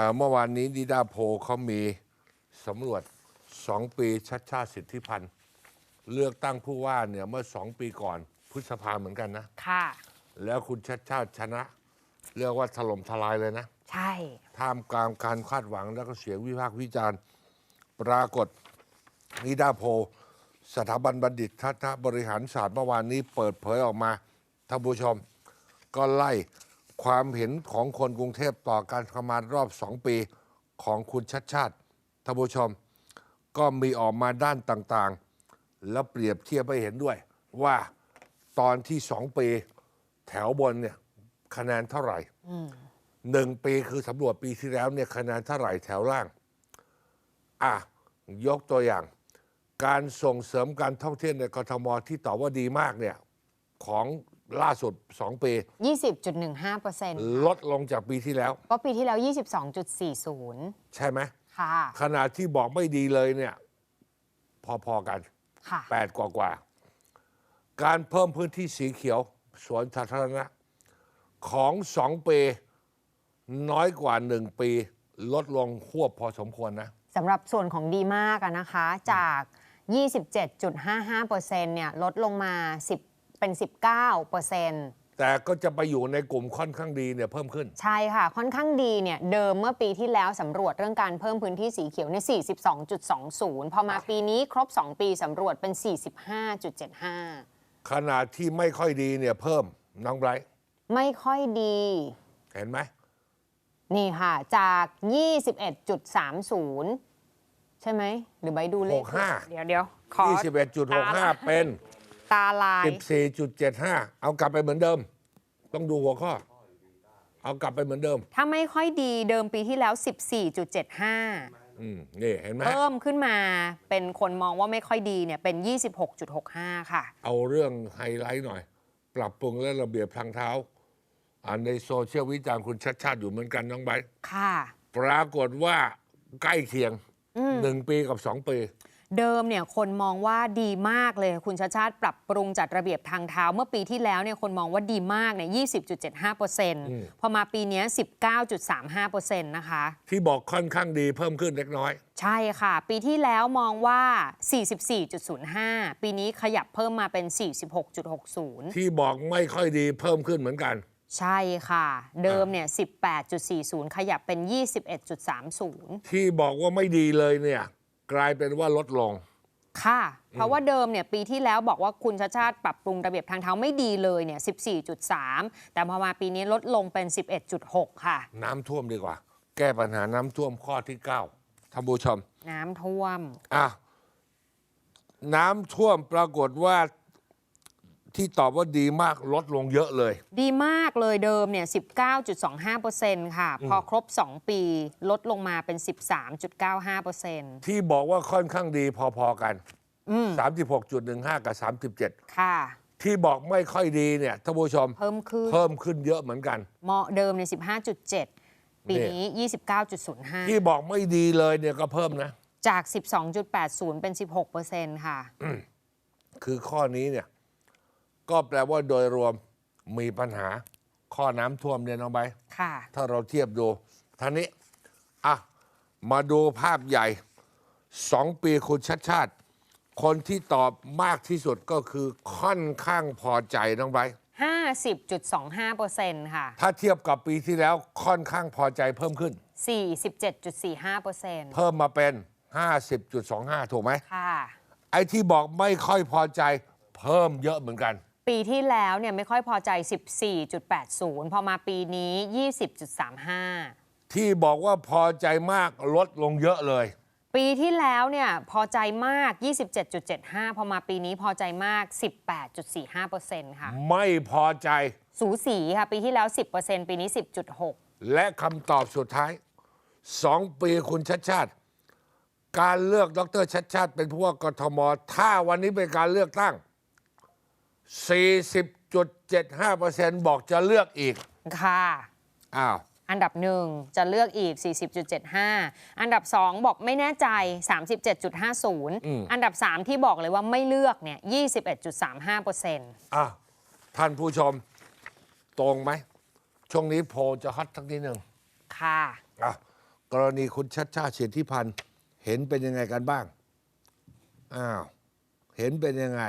อ่าเมื่อวานนี้ดิดาโพลเขามีสำรวจสองปีชัดชาติสิทธิพันธ์เลือกตั้งผู้ว่าเนี่ยเมื่อสองปีก่อนพฤษภาเหมือนกันนะ ค่ะ แล้วคุณชัดชาติชนะ เรียกว่าถล่มทลายเลยนะ ใช่ ท่ามกลางการคาดหวังแล้วก็เสียงวิพากษ์วิจารณ์ ปรากฏนิดาโพลสถาบันบัณฑิตทัศนบริหารศาสตร์เมื่อวานนี้เปิดเผยออกมาท่านผู้ชม ก็ไล่ ความเห็นของคนกรุงเทพต่อการทำงานรอบสองปีของคุณชัดชาติท่านผู้ชม ก็มีออกมาด้านต่างๆ แล้วเปรียบเทียบไปเห็นด้วย ว่าตอนที่สองปี แถวบนเนี่ยคะแนนเท่าไหร่หนึ่งปีคือสำรวจปีที่แล้วเนี่ยคะแนนเท่าไหร่แถวล่าง อะ ยกตัวอย่าง การส่งเสริมการท่องเที่ยวในกทมที่ตอบว่าดีมากเนี่ยของ ล่าสุด 2 ปี 20.15เปอร์เซ็นต์ลดลงจากปีที่แล้วก็ปีที่แล้ว 22.40 ใช่ไหมค่ะขณะที่บอกไม่ดีเลยเนี่ย พอๆกันค่ะ8กว่ากว่าๆการเพิ่มพื้นที่สีเขียว สวนสาธารณะ ของ 2 ปี น้อยกว่า 1 ปี ลดลงควบพอสมควรนะสำหรับส่วนของดีมากอะนะคะ จาก 27.55เปอร์เซ็นต์เนี่ยลดลงมา 10 เป็น 19เปอร์เซ็นต์แต่ก็จะไปอยู่ในกลุ่มค่อนข้างดีเนี่ยเพิ่มขึ้น ใช่ค่ะ ค่อนข้างดีเนี่ยเดิมเมื่อปีที่แล้วสำรวจเรื่องการเพิ่มพื้นที่สีเขียวใน42.20 พอมาปีนี้ครบ 2 ปีสำรวจเป็น 45.75 ขนาดที่ไม่ค่อยดีเนี่ยเพิ่มน้องไบรท์ไม่ค่อยดี เห็นไหม นี่ค่ะ จาก 21.30 ใช่ไหม หรือใบดูเลข 65 เดี๋ยวเดี๋ยวขอ21.65 เป็น ตาลาย 14.75 เอากลับไปเหมือนเดิม ต้องดูหัวข้อ เอากลับไปเหมือนเดิม ถ้าไม่ค่อยดีเดิมปีที่แล้ว 14.75 อืมนี่เห็นไหมเพิ่มขึ้นมาเป็นคนมองว่าไม่ค่อยดีเนี่ยเป็น 26.65 ค่ะ เอาเรื่องไฮไลท์หน่อย ปรับปรุงและระเบียบทางเท้าอ่านในโซเชียลวิจารณ์คุณชัดชาติอยู่เหมือนกันน้องไบร์ทค่ะ ปรากฏว่าใกล้เคียงหนึ่งปีกับสองปี เดิมเนี่ยคนมองว่าดีมากเลย คุณชาติชาติปรับปรุงจัดระเบียบทางเท้า เมื่อปีที่แล้วเนี่ยคนมองว่าดีมากเนี่ย20.75%พอมาปีเนี้ย19.35%นะคะ ที่บอกค่อนข้างดีเพิ่มขึ้นเล็กน้อย ใช่ค่ะ ปีที่แล้วมองว่า 44.05 ปีนี้ขยับเพิ่มมาเป็น 46.60 ที่บอกไม่ค่อยดีเพิ่มขึ้นเหมือนกันใช่ค่ะ เดิมเนี่ย 18.40 ขยับเป็น 21.30 ที่บอกว่าไม่ดีเลยเนี่ย กลายเป็นว่าลดลง ค่ะ เพราะว่าเดิมเนี่ยปีที่แล้วบอกว่าคุณชาติชาติปรับปรุงระเบียบทางเท้าไม่ดีเลยเนี่ย 14.3 แต่พอมาปีนี้ลดลงเป็น 11.6 ค่ะ น้ำท่วมดีกว่า แก้ปัญหาน้ำท่วมข้อที่9ท่านผู้ชม น้ำท่วม อะ น้ำท่วมปรากฏว่า ที่ตอบว่าดีมากลดลงเยอะเลย ดีมากเลยเดิมเนี่ย 19.25%ค่ะ พอครบ 2 ปีลดลงมาเป็น 13.95%ที่บอกว่าค่อนข้างดีพอๆกัน 36.15 กับค่ะ37ที่บอกไม่ค่อยดีเนี่ยท่านผู้ชม เพิ่มขึ้นเพิ่มขึ้นเยอะเหมือนกัน เหมาะเดิมเนี่ย15.7 ปีนี้ 29.05 ที่บอกไม่ดีเลยเนี่ยก็เพิ่มนะ จาก 12.80 เป็น 16%ค่ะ คือข้อนี้เนี่ย ก็แปลว่าโดยรวมมีปัญหาข้อน้ำท่วมเนี่ยน้องใบร์ทค่ะ ถ้าเราเทียบดูท่านี้อะมาดูภาพใหญ่สองปีคุณชัดชาติ คนที่ตอบมากที่สุดก็คือค่อนข้างพอใจน้องไบร์ท50.25%ค่ะ ถ้าเทียบกับปีที่แล้วค่อนข้างพอใจเพิ่มขึ้น 47.45%เพิ่มมาเป็น 50.25 ถูกไหมค่ะ ไอ้ที่บอกไม่ค่อยพอใจเพิ่มเยอะเหมือนกัน ปีที่แล้วเนี่ยไม่ค่อยพอใจ 14.80 พอมาปีนี้ 20.35 ที่บอกว่าพอใจมากลดลงเยอะเลย ปีที่แล้วเนี่ยพอใจมาก 27.75 พอมาปีนี้พอใจมาก 18.45%ค่ะ ไม่พอใจ สูสีค่ะ ปีที่แล้ว 10%ปีนี้ 10.6 และคำตอบสุดท้ายสองปีคุณชัดชาติการเลือกดรชัดชาติเป็นผู้ว่ากทม ถ้าวันนี้เป็นการเลือกตั้ง 40.75%บอกจะเลือกอีก ค่ะ อ้าว อันดับหนึ่งจะเลือกอีก 40.75 อันดับ 2 บอกไม่แน่ใจ 37.50 อันดับ 3 ที่บอกเลยว่าไม่เลือกเนี่ย 21.35%อะท่านผู้ชม ตรงไหม ช่วงนี้โพลจะฮอตทักนิดหนึ่งค่ะ อะ กรณีคุณชัดชาติเฉียนที่พันธ์เห็นเป็นยังไงกันบ้าง อ้าว เห็นเป็นยังไง